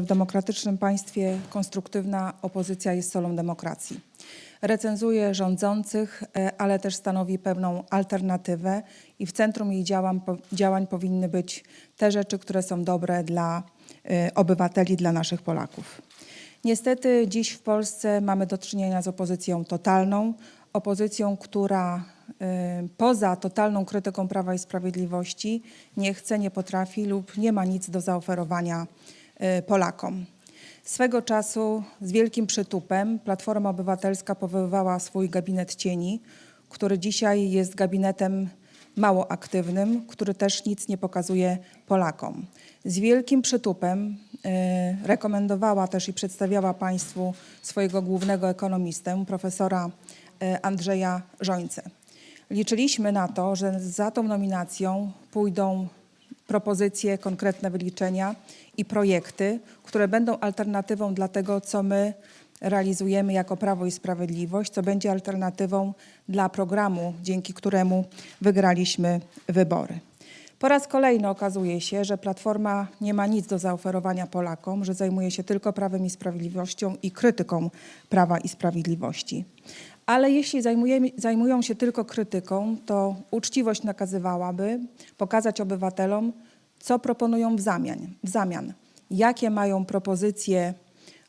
W demokratycznym państwie konstruktywna opozycja jest solą demokracji. Recenzuje rządzących, e, ale też stanowi pewną alternatywę i w centrum jej działań, działań powinny być te rzeczy, które są dobre dla e, obywateli, dla naszych Polaków. Niestety dziś w Polsce mamy do czynienia z opozycją totalną, opozycją, która e, poza totalną krytyką Prawa i Sprawiedliwości nie chce, nie potrafi lub nie ma nic do zaoferowania Polakom. Swego czasu z wielkim przytupem Platforma Obywatelska powoływała swój gabinet cieni, który dzisiaj jest gabinetem mało aktywnym, który też nic nie pokazuje Polakom. Z wielkim przytupem e, rekomendowała też i przedstawiała Państwu swojego głównego ekonomistę, profesora e, Andrzeja Żońcę. Liczyliśmy na to, że za tą nominacją pójdą propozycje, konkretne wyliczenia i projekty, które będą alternatywą dla tego, co my realizujemy jako Prawo i Sprawiedliwość, co będzie alternatywą dla programu, dzięki któremu wygraliśmy wybory. Po raz kolejny okazuje się, że Platforma nie ma nic do zaoferowania Polakom, że zajmuje się tylko Prawem i Sprawiedliwością i krytyką Prawa i Sprawiedliwości. Ale jeśli zajmują się tylko krytyką, to uczciwość nakazywałaby pokazać obywatelom, co proponują w zamian, w zamian. Jakie mają propozycje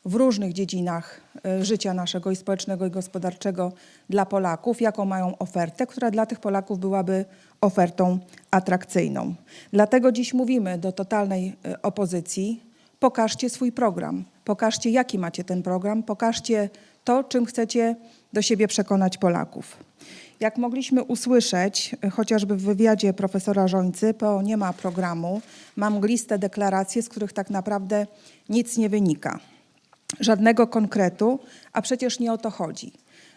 w różnych dziedzinach e, życia naszego i społecznego i gospodarczego dla Polaków, jaką mają ofertę, która dla tych Polaków byłaby ofertą atrakcyjną. Dlatego dziś mówimy do totalnej e, opozycji, pokażcie swój program, pokażcie jaki macie ten program, pokażcie to, czym chcecie do siebie przekonać Polaków. Jak mogliśmy usłyszeć, e, chociażby w wywiadzie profesora Żońcy, PO nie ma programu, ma mgliste deklaracje, z których tak naprawdę nic nie wynika żadnego konkretu, a przecież nie o to chodzi.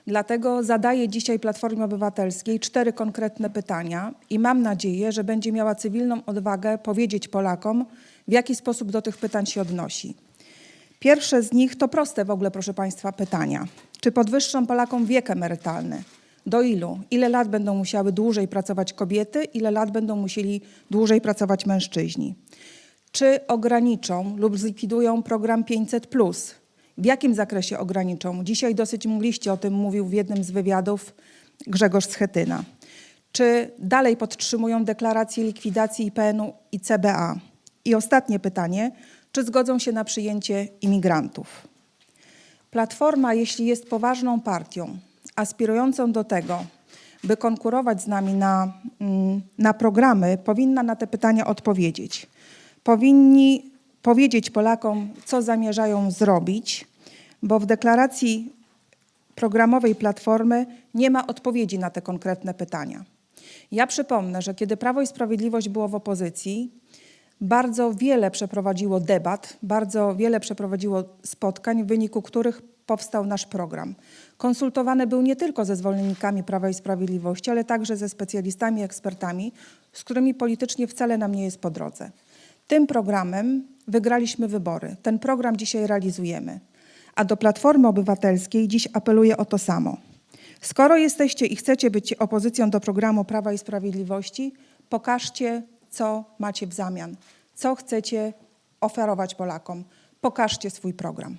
Dlatego zadaję dzisiaj Platformie Obywatelskiej cztery konkretne pytania i mam nadzieję, że będzie miała cywilną odwagę powiedzieć Polakom, w jaki sposób do tych pytań się odnosi. Pierwsze z nich to proste w ogóle, proszę Państwa, pytania. Czy podwyższą Polakom wiek emerytalny? Do ilu? Ile lat będą musiały dłużej pracować kobiety? Ile lat będą musieli dłużej pracować mężczyźni? Czy ograniczą lub zlikwidują program 500? W jakim zakresie ograniczą? Dzisiaj dosyć mgliście o tym mówił w jednym z wywiadów Grzegorz Schetyna. Czy dalej podtrzymują deklarację likwidacji IPN-u i CBA? I ostatnie pytanie, czy zgodzą się na przyjęcie imigrantów? Platforma, jeśli jest poważną partią, aspirującą do tego, by konkurować z nami na, mm, na programy, powinna na te pytania odpowiedzieć. Powinni powiedzieć Polakom, co zamierzają zrobić, bo w deklaracji programowej Platformy nie ma odpowiedzi na te konkretne pytania. Ja przypomnę, że kiedy Prawo i Sprawiedliwość było w opozycji, bardzo wiele przeprowadziło debat, bardzo wiele przeprowadziło spotkań, w wyniku których powstał nasz program. Konsultowany był nie tylko ze zwolennikami Prawa i Sprawiedliwości, ale także ze specjalistami, ekspertami, z którymi politycznie wcale nam nie jest po drodze. Tym programem wygraliśmy wybory. Ten program dzisiaj realizujemy. A do Platformy Obywatelskiej dziś apeluję o to samo. Skoro jesteście i chcecie być opozycją do programu Prawa i Sprawiedliwości, pokażcie, co macie w zamian, co chcecie oferować Polakom. Pokażcie swój program.